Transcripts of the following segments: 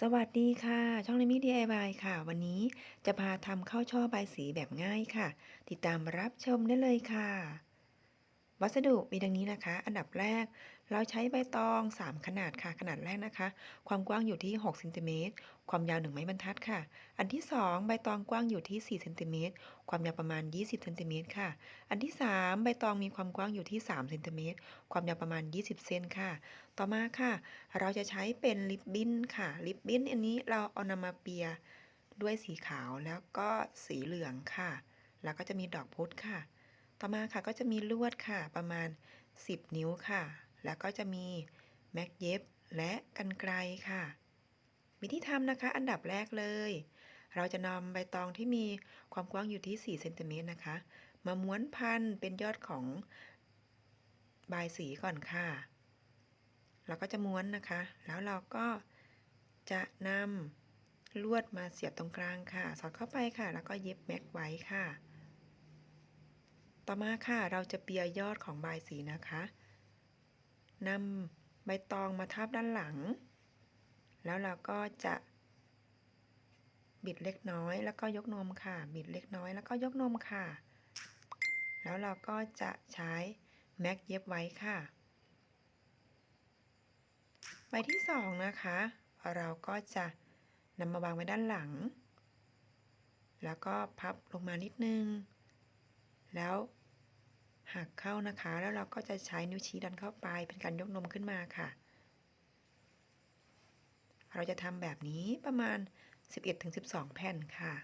สวัสดีค่ะ ช่องเลมี่ DIY ค่ะ วันนี้จะพาทำข้าวช่อใบสีแบบง่ายค่ะ ติดตามรับชมได้เลยค่ะ วัสดุมีดังนี้นะคะ อันดับแรก เราใช้ใบตอง 3 ขนาดค่ะ ขนาดแรกนะคะ ความกว้างอยู่ที่6เซนติเมตรความยาว 1 ไม้บรรทัดค่ะ อันที่ 2 ใบตองกว้างอยู่ที่4เซนติเมตรความยาวประมาณ 20เซนติเมตรค่ะ อันที่ 3 ใบตองมีความกว้างอยู่ที่3เซนติเมตรความยาวประมาณ 20 เซนค่ะ ต่อมาค่ะ เราจะใช้เป็นริบบิ้นค่ะริบบิ้นอันนี้เราเอานำมาเปียด้วยสีขาวแล้วก็สีเหลืองค่ะ แล้วก็จะมีดอกพุธค่ะ ต่อมาค่ะก็จะมีลวดค่ะประมาณ 10 นิ้วค่ะ แล้วก็จะมีแม็กเย็บและกันไกลค่ะ วิธีทำนะคะ อันดับแรกเลย เราจะนำใบตองที่มีความกว้างอยู่ที่ 4 เซนติเมตรนะคะ มาม้วนพันเป็นยอดของบายสีก่อนค่ะ เราก็จะม้วนนะคะ แล้วเราก็จะนำลวดมาเสียบตรงกลางค่ะ สอดเข้าไปค่ะ แล้วก็เย็บแม็กไว้ค่ะ ต่อมาค่ะ เราจะเปียยอดของบายสีนะคะ นำใบตองมาทับด้านหลัง แล้วเราก็จะ บิดเล็กน้อย แล้วก็ยกนมค่ะ บิดเล็กน้อยแล้วก็ยกนมค่ะ แล้วเราก็จะใช้แม็กเย็บไว้ค่ะใบที่สองนะคะ เราก็จะนำมาวางไว้ด้านหลัง แล้วก็พับลงมานิดนึง แล้ว หักเข้านะคะ แล้วเราก็จะใช้นิ้วชี้ดันเข้าไปเป็นการยกนมขึ้นมาค่ะ เราจะทำแบบนี้ประมาณ 11-12 แผ่นค่ะ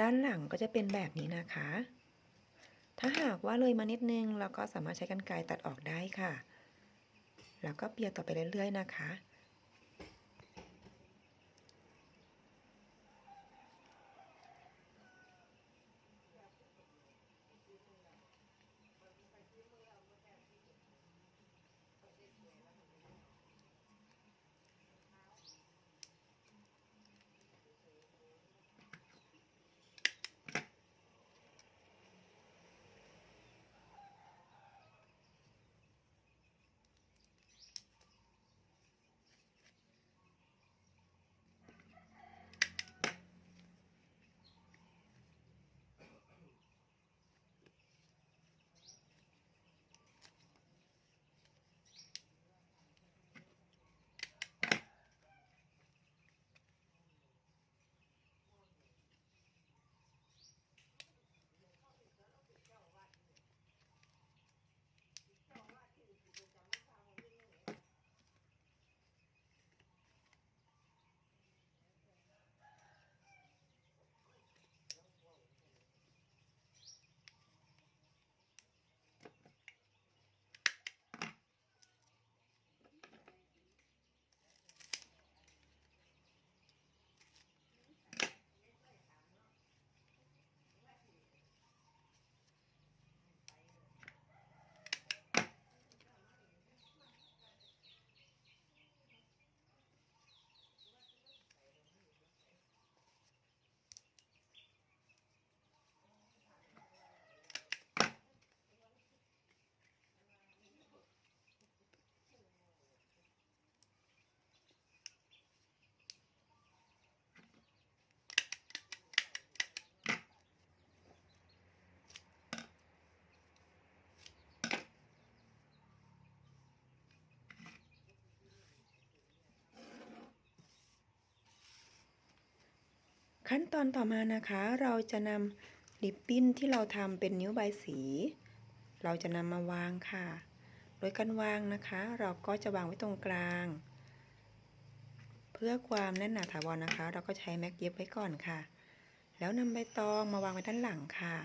ด้านหลังก็จะเป็นแบบนี้นะคะ ถ้าหากว่าเลยมานิดนึงเราก็สามารถใช้กรรไกรตัดออกได้ค่ะ แล้วก็เปียต่อไปเรื่อยๆนะคะ ขั้นตอนต่อมานะคะเราจะนำริบบิ้นที่เราทำเป็นนิ้วใบสี เราจะนำมาวางค่ะ โดยการวางนะคะ เราก็จะวางไว้ตรงกลาง เพื่อความแน่นหนาถาวรนะคะ เราก็ใช้แม็กเย็บไว้ก่อนค่ะ แล้วนำใบตองมาวางไว้ด้านหลังค่ะ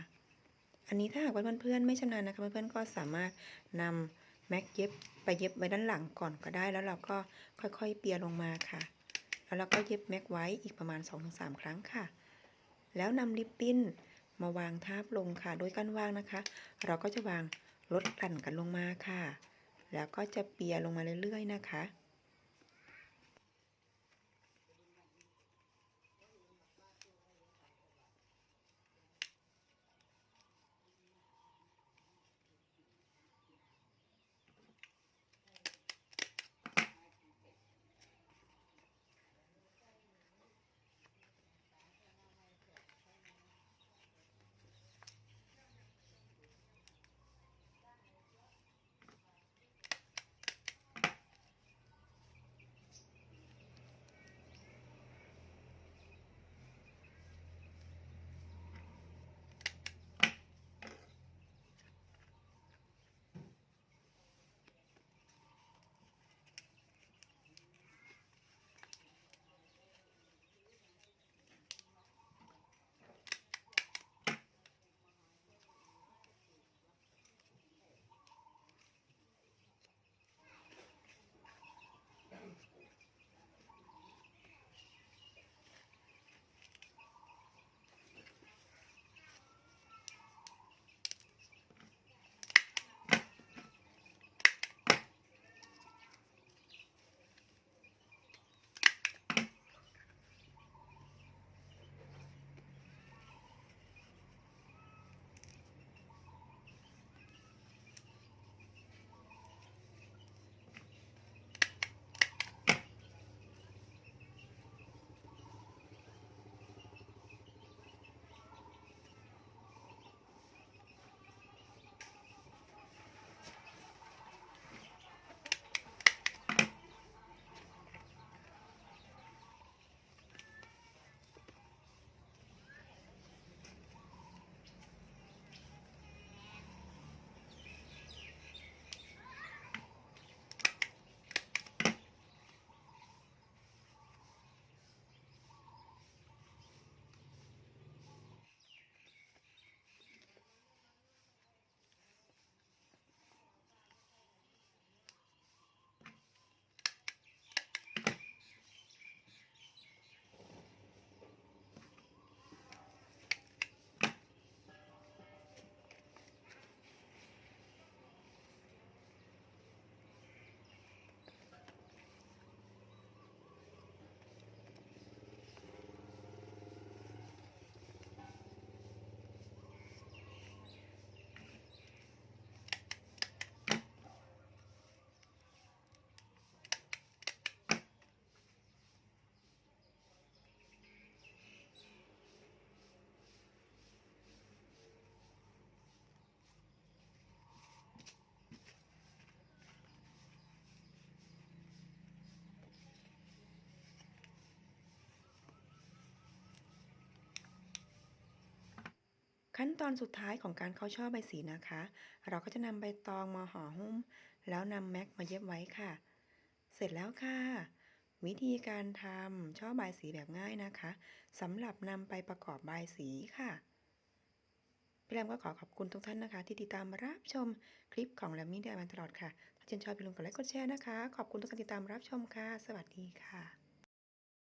อันนี้ถ้าหากเพื่อนๆไม่ชำนาญนะคะเพื่อนๆก็สามารถนำแม็กเย็บไปเย็บไว้ด้านหลังก่อนก็ได้ แล้วเราก็ค่อยๆเปียลงมาค่ะ แล้วเราก็เย็บแม็กไว้อีกประมาณ 2-3 ครั้งค่ะ แล้วนำริบบิ้นมาวางทาบลงค่ะ โดยการวางนะคะ เราก็จะวางลดกลั่นกันลงมาค่ะ แล้วก็จะเปียลงมาเรื่อยๆนะคะ ขั้นตอนสุดท้ายของการเข้าช่อใบสีนะคะ เราก็จะนำใบตองมาห่อหุ้ม แล้วนำแม็กมาเย็บไว้ค่ะ เสร็จแล้วค่ะ วิธีการทำช่อใบสีแบบง่ายนะคะสำหรับนำไปประกอบใบสีค่ะพี่แรมก็ขอขอบคุณทุกท่านนะคะ ที่ติดตามรับชมคลิปของแรมมี่เดียมาตลอดค่ะ ถ้าชื่นชอบอย่าลืมกดไลค์กดแชร์นะคะ ขอบคุณทุกการติดตามรับชมค่ะ สวัสดีค่ะ